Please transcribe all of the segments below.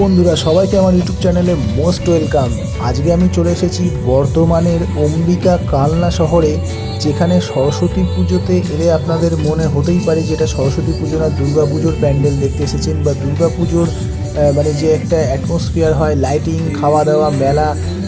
বন্ধুরা, সবাইকে আমার ইউটিউব চ্যানেলে মোস্ট ওয়েলকাম। আজকে আমি চলে এসেছি বর্ধমানের অম্বিকা কালনা শহরে, যেখানে সরস্বতী পুজোতে এলে আপনাদের মনে হতেই পারে যেটা সরস্বতী পুজো না, দুর্গা পুজোর প্যান্ডেল দেখতে এসেছেন বা দুর্গা পুজোর মানে যে একটা অ্যাটমসফিয়ার হয় লাইটিং খাওয়া দাওয়া, মেলা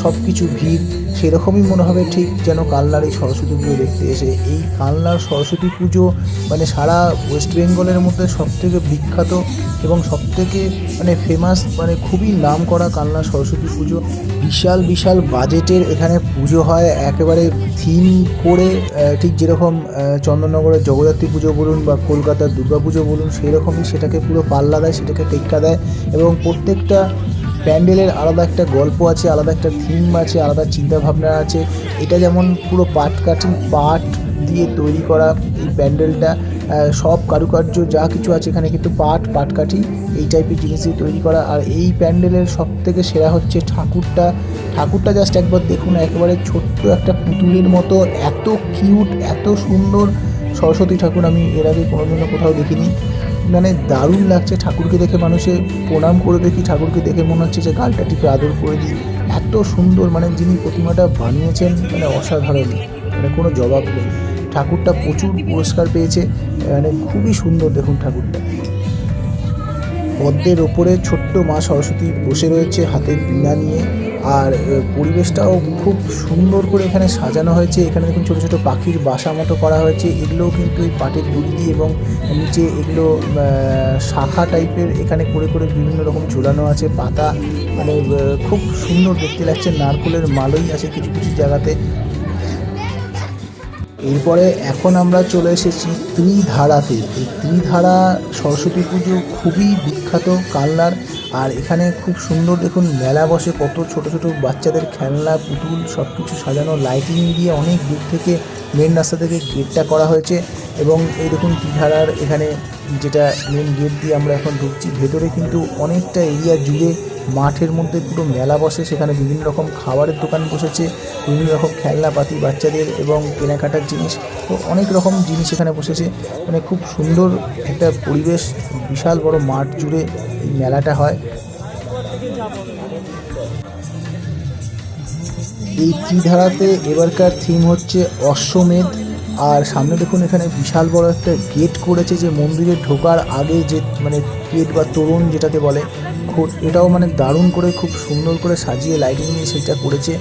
সব কিছু ভিড়। সেরকমই মনে হবে ঠিক যেন কালনার এই সরস্বতী পুজো দেখতে এসে। এই কালনার সরস্বতী পুজো মানে সারা ওয়েস্ট বেঙ্গলের মধ্যে সবথেকে বিখ্যাত এবং সবথেকে মানে ফেমাস মানে খুবই নাম করা কালনা সরস্বতী পুজো বিশাল বিশাল বাজেটের এখানে পুজো হয়। একেবারে থিম করে ঠিক যেরকম চন্দননগরের জগদ্ধাত্রী পুজো বলুন বা কলকাতার দুর্গা পুজো বলুন সেই রকমই সেটাকে পুরো পাল্লা দেয়, সেটাকে টেক্কা দেয় এবং প্রত্যেকটা প্যান্ডেলের আলাদা একটা গল্প আছে, আলাদা একটা থিম আছে, আলাদা চিন্তাভাবনা আছে। এটা যেমন পুরো পাট পাট দিয়ে তৈরি করা এই প্যান্ডেলটা সব কারুকার্য যা কিছু আছে এখানে কিন্তু পাট পাটকাঠি এই টাইপের জিনিস দিয়ে তৈরি করা। আর এই প্যান্ডেলের সব থেকে সেরা হচ্ছে ঠাকুরটা। ঠাকুরটা জাস্ট একবার দেখুন, একেবারে ছোট্ট একটা পুতুলের মতো, এত কিউট এত সুন্দর। সরস্বতী ঠাকুর আমি এর আগে কোনোদিনও কোথাও দেখিনি। মানে দারুণ লাগছে ঠাকুরকে দেখে মানুষে প্রণাম করে দেখি, ঠাকুরকে দেখে মনে হচ্ছে যে গালটা টিপে আদর করে দিই। এত সুন্দর মানে যিনি প্রতিমাটা বানিয়েছেন মানে অসাধারণ মানে কোনো জবাব নেই। ঠাকুরটা প্রচুর পুরস্কার পেয়েছে মানে খুবই সুন্দর দেখুন ঠাকুরটা। পদ্মের ওপরে ছোট্ট মা সরস্বতী বসে রয়েছে হাতে বীণা নিয়ে। আর পরিবেশটাও খুব সুন্দর করে এখানে সাজানো হয়েছে। এখানে দেখুন ছোটো ছোটো পাখির বাসা মতো করা হয়েছে। এগুলোও কিন্তু এই পাটের দড়ি দিয়ে এবং নিচে এগুলো শাখা টাইপের এখানে করে করে বিভিন্ন রকম ঝুলানো আছে, পাতা। মানে খুব সুন্দর দেখতে লাগছে। নারকোলের মালই আছে কিছু কিছু জায়গাতে। এরপরে এখন আমরা চলে এসেছি ত্রিধারাতে। এই ত্রিধারা সরস্বতী পুজো খুবই বিখ্যাত কালনার। আর এখানে খুব সুন্দর দেখুন, মেলা বসে কত ছোট ছোট বাচ্চাদের খেলনা, পুতুল সব কিছু সাজানো লাইটিং দিয়ে অনেক দূর থেকে মেন রাস্তা থেকে গেটটা করা হয়েছে এবং এই দেখুন ত্রিধারার এখানে যেটা মেন গেট দিয়ে আমরা এখন ঢুকছি, ভেতরে কিন্তু অনেকটা এরিয়া জুড়ে মাঠের মধ্যে পুরো মেলা বসে, সেখানে বিভিন্ন রকম খাবারের দোকান বসেছে, বিভিন্ন রকম খেলনাপাতি বাচ্চাদের এবং কেনাকাটার জিনিস, তো অনেক রকম জিনিস এখানে বসেছে। মানে খুব সুন্দর একটা পরিবেশ, বিশাল বড় মাঠ জুড়ে এই মেলাটা হয়। এই ত্রিধারাতে এবারকার থিম হচ্ছে অশ্বমেধ। আর সামনে দেখুন, এখানে বিশাল বড় একটা গেট করেছে যে মন্দিরে ঢোকার আগে যে মানে গেট বা তোরণ যেটাকে বলে এটাও মানে দারুণ করে, খুব সুন্দর করে সাজিয়ে লাইটিং নিয়ে সেটা করেছে।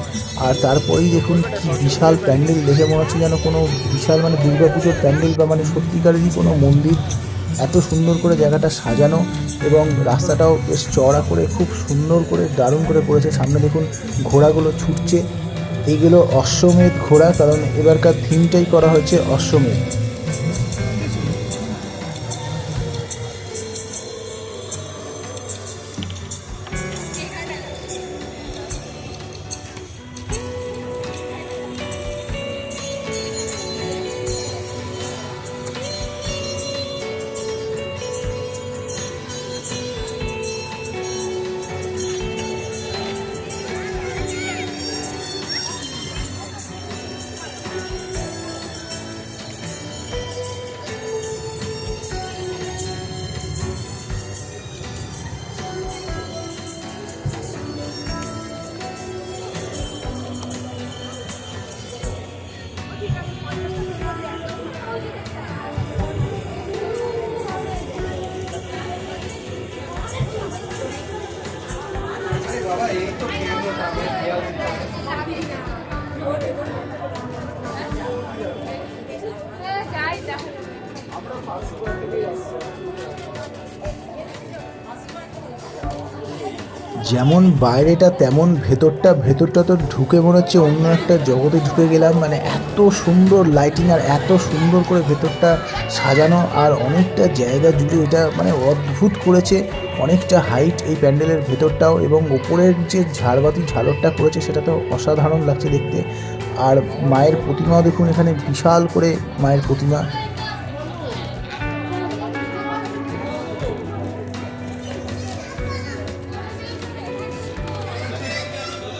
আর তারপরেই দেখুন, কি বিশাল প্যান্ডেল। দেখে মনে হচ্ছে যেন কোনো বিশাল মানে দুর্গা পুজোর প্যান্ডেল বা মানে সত্যিকারেরই কোনো মন্দির। এত সুন্দর করে জায়গাটা সাজানো এবং রাস্তাটাও বেশ চওড়া করে, খুব সুন্দর করে, দারুণ করে করেছে। সামনে দেখুন, ঘোড়াগুলো ছুটছে। এইগুলো অশ্বমেধ ঘোড়া কারণ এবারকার থিমটাই করা হয়েছে অশ্বমেধ। যেমন বাইরেটা, তেমন ভেতরটা ভেতরটা তো ঢুকে মনে হচ্ছে অন্য একটা জগতে ঢুকে গেলাম। মানে এত সুন্দর লাইটিং আর এত সুন্দর করে ভেতরটা সাজানো আর অনেকটা জায়গা জুড়ে এটা মানে অদ্ভুত করেছে। অনেকটা হাইট এই প্যান্ডেলের ভেতরটাও এবং ওপরের যে ঝাড়বাতি, ঝালরটা করেছে সেটা তো অসাধারণ লাগছে দেখতে। আর মায়ের প্রতিমাও দেখুন এখানে বিশাল করে মায়ের প্রতিমা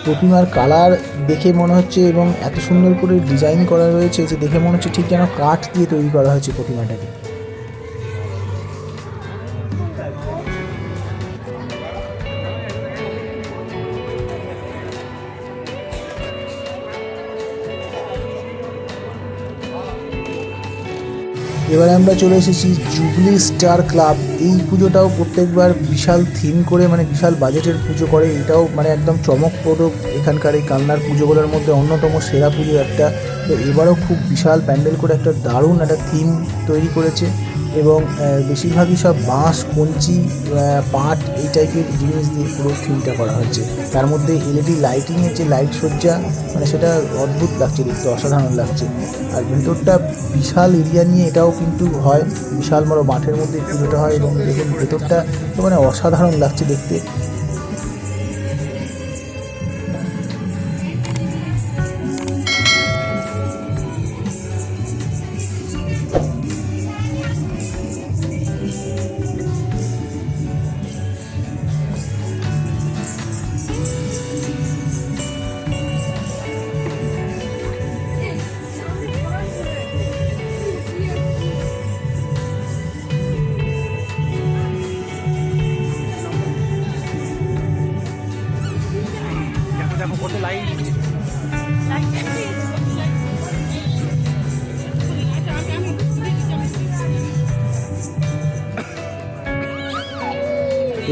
প্রতিমার কালার দেখে মনে হচ্ছে এবং এত সুন্দর করে ডিজাইন করা রয়েছে যে দেখে মনে হচ্ছে ঠিক যেন কাঠ দিয়ে তৈরি করা হয়েছে প্রতিমাটাকে। এবারে আমরা চলে এসেছি জুবলি স্টার ক্লাব এই পুজোটাও প্রত্যেকবার বিশাল থিম করে মানে বিশাল বাজেটের পুজো করে। এটাও মানে একদম চমকপ্রদ এখানকার এই কালনার পুজোগুলোর মধ্যে অন্যতম সেরা পুজো একটা। তো এবারও খুব বিশাল প্যান্ডেল করে একটা দারুণ একটা থিম তৈরি করেছে। এবং বেশিরভাগই সব বাঁশ কঞ্চি পাট এই টাইপের জিনিস দিয়ে পুরো থিমটা করা হয়েছে। তার মধ্যে এলইডি লাইটিংয়ের যে লাইট সজ্জা মানে সেটা অদ্ভুত লাগছে দেখতে, অসাধারণ লাগছে। আর ভেতরটা বিশাল এরিয়া নিয়ে এটাও কিন্তু হয়, বিশাল বড় মাঠের মধ্যে পুজোটা হয় এবং দেখুন ভেতরটা মানে অসাধারণ লাগছে দেখতে।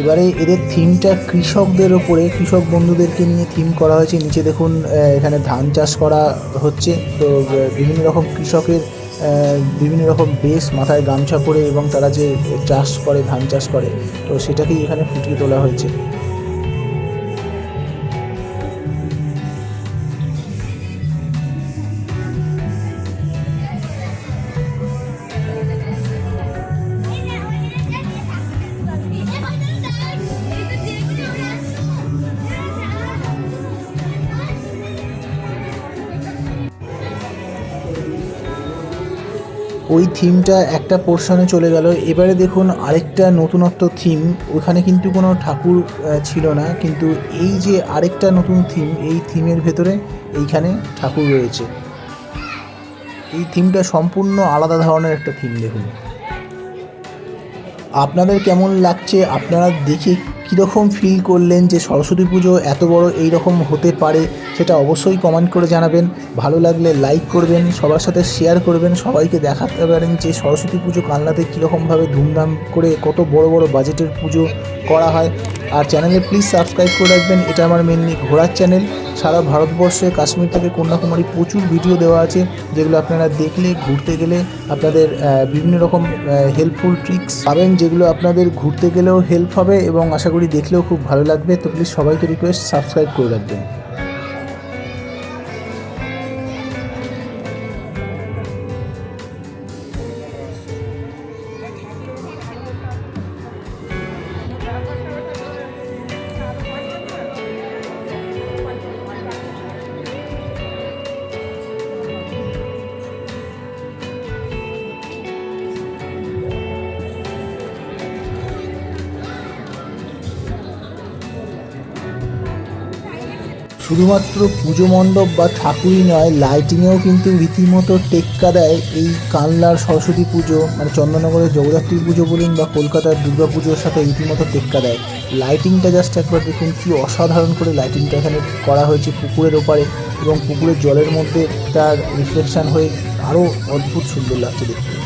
এবারে এদের থিমটা কৃষকদের ওপরে, কৃষক বন্ধুদেরকে নিয়ে থিম করা হয়েছে। নিচে দেখুন এখানে ধান চাষ করা হচ্ছে। তো বিভিন্ন রকম কৃষকের বিভিন্ন রকম বেশ মাথায় গামছা পরে এবং তারা যে চাষ করে, ধান চাষ করে, তো সেটাকেই এখানে ফুটিয়ে তোলা হয়েছে। ওই থিমটা একটা পোর্শনে চলে গেল। এবারে দেখুন আরেকটা নতুনত্ব থিম। ওখানে কিন্তু কোনো ঠাকুর ছিল না। কিন্তু এই যে আরেকটা নতুন থিম, এই থিমের ভেতরে এইখানে ঠাকুর রয়েছে। এই থিমটা সম্পূর্ণ আলাদা ধরনের একটা থিম দেখুন। আপনাদের কেমন লাগছে? আপনারা দেখে কীরকম ফিল করলেন যে সরস্বতী পুজো এত বড় এই রকম হতে পারে সেটা অবশ্যই কমেন্ট করে জানাবেন। ভালো লাগলে লাইক করবেন, সবার সাথে শেয়ার করবেন, সবাইকে দেখাতে পারেন যে সরস্বতী পুজো কান্নাতে কীরকমভাবে ধুমধাম করে কত বড় বড় বাজেটের পুজো করা হয়। আর চ্যানেলে প্লিজ সাবস্ক্রাইব করে রাখবেন। এটা আমার মেনলি ঘোরার চ্যানেল সারা ভারতবর্ষে কাশ্মীর থেকে কন্যাকুমারী প্রচুর ভিডিও দেওয়া আছে, যেগুলো আপনারা দেখলে, ঘুরতে গেলে আপনাদের বিভিন্ন রকম হেল্পফুল ট্রিক্স পাবেন, যেগুলো আপনাদের ঘুরতে গেলেও হেল্প হবে এবং আশা করি দেখলেও খুব ভালো লাগবে। তো প্লিজ সবাইকে রিকোয়েস্ট সাবস্ক্রাইব করে রাখবেন। শুধুমাত্র পুজো মণ্ডপ বা ঠাকুরই নয় লাইটিংয়েও কিন্তু রীতিমতো টেক্কা দেয় এই কানলার সরস্বতী পুজো মানে চন্দননগরের জগদ্ধাত্রী পুজো বলুন বা কলকাতার দুর্গা পুজোর সাথে রীতিমতো টেক্কা দেয়। লাইটিংটা জাস্ট একবার দেখুন, কি অসাধারণ করে লাইটিংটা এখানে করা হয়েছে পুকুরের ওপারে এবং পুকুরের জলের মধ্যে তার রিফ্লেকশন হয়ে আরও অদ্ভুত সুন্দর লাগছে দেখতে।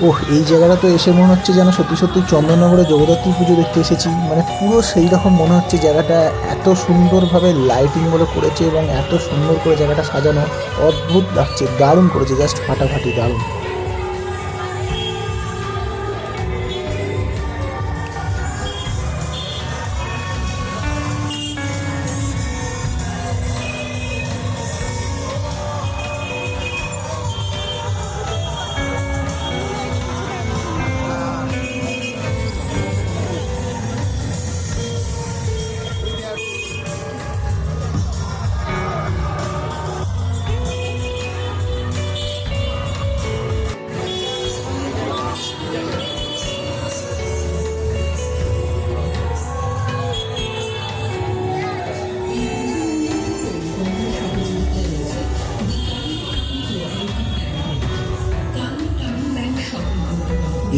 ওহ, এই জায়গাটা তো এসে মনে হচ্ছে যেন সত্যি সত্যি চন্দননগরে জগদ্ধাত্রী পুজো দেখতে এসেছি। মানে পুরো সেই রকম মনে হচ্ছে জায়গাটা এত সুন্দরভাবে লাইটিংগুলো করেছে এবং এত সুন্দর করে জায়গাটা সাজানো, অদ্ভুত লাগছে, দারুণ করেছে জাস্ট ফাটাফাটি দারুণ।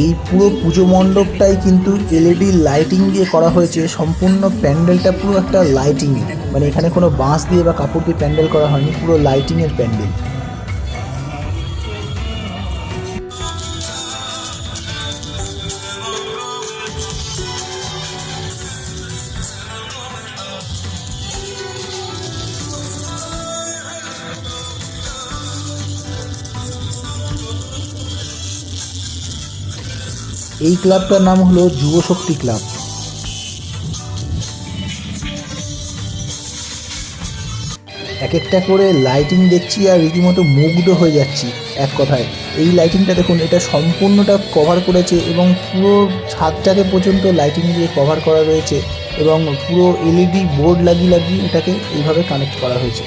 এই পুরো পুজো মণ্ডপটাই কিন্তু এলইডি লাইটিং দিয়ে করা হয়েছে। সম্পূর্ণ প্যান্ডেলটা পুরো একটা লাইটিং মানে এখানে কোনো বাঁশ দিয়ে বা কাপড় দিয়ে প্যান্ডেল করা হয়নি, পুরো লাইটিংয়ের প্যান্ডেল। এই ক্লাবটার নাম হলো যুবশক্তি ক্লাব। এক একটা করে লাইটিং দেখছি আর রীতিমতো মুগ্ধ হয়ে যাচ্ছি এক কথায়। এই লাইটিংটা দেখুন, এটা সম্পূর্ণটা কভার করেছে এবং পুরো ছাদটাকে পর্যন্ত লাইটিং দিয়ে কভার করা রয়েছে এবং পুরো এলইডি বোর্ড লাগিয়ে লাগিয়ে এটাকে এইভাবে কানেক্ট করা হয়েছে।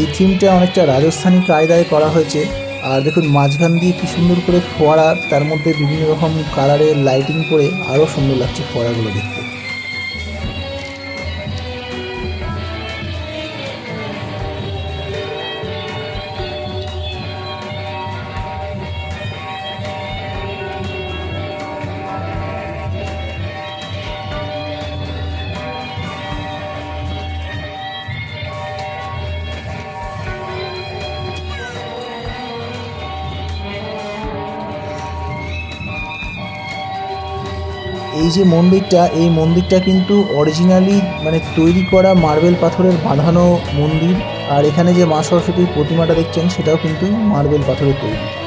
এই থিমটা অনেকটা রাজস্থানী কায়দায় করা হয়েছে। আর দেখুন, মাঝখান দিয়ে কি সুন্দর করে ফোয়ারা, তার মধ্যে বিভিন্ন রকম কালারের লাইটিং করে আরও সুন্দর লাগছে ফোয়ারাগুলো দেখতে। এই যে মন্দিরটা, এই মন্দিরটা কিন্তু অরিজিনালি মানে তৈরি করা মার্বেল পাথরের বাঁধানো মন্দির। আর এখানে যে মা সরস্বতীর প্রতিমাটা দেখছেন, সেটাও কিন্তু মার্বেল পাথরের তৈরি।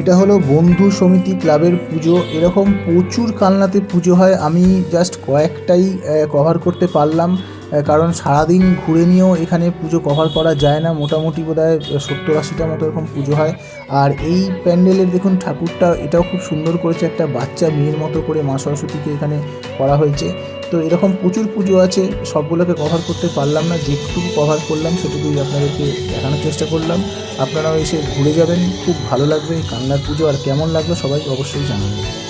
এটা হলো বন্ধু সমিতি ক্লাবের পুজো। এরকম প্রচুর কালনাতে পুজো হয়। আমি জাস্ট কয়েকটাই কভার করতে পারলাম কারণ সারাদিন ঘুরে নিয়েও এখানে পুজো কভার করা যায় না। মোটামুটি বোধ হয় সত্তর আশিটা মতো এরকম পুজো হয়। আর এই প্যান্ডেলের দেখুন ঠাকুরটা, এটাও খুব সুন্দর করেছে। একটা বাচ্চা মেয়ের মতো করে মা সরস্বতীকে এখানে করা হয়েছে। তো এরকম প্রচুর পুজো আছে, সবগুলোকে কভার করতে পারলাম না, যেটুকু কভার করলাম সেটুকুই আপনাদেরকে দেখানোর চেষ্টা করলাম। আপনারাও এসে ঘুরে যাবেন, খুব ভালো লাগবে কান্নার পুজো, আর কেমন লাগল সবাই অবশ্যই জানাবেন।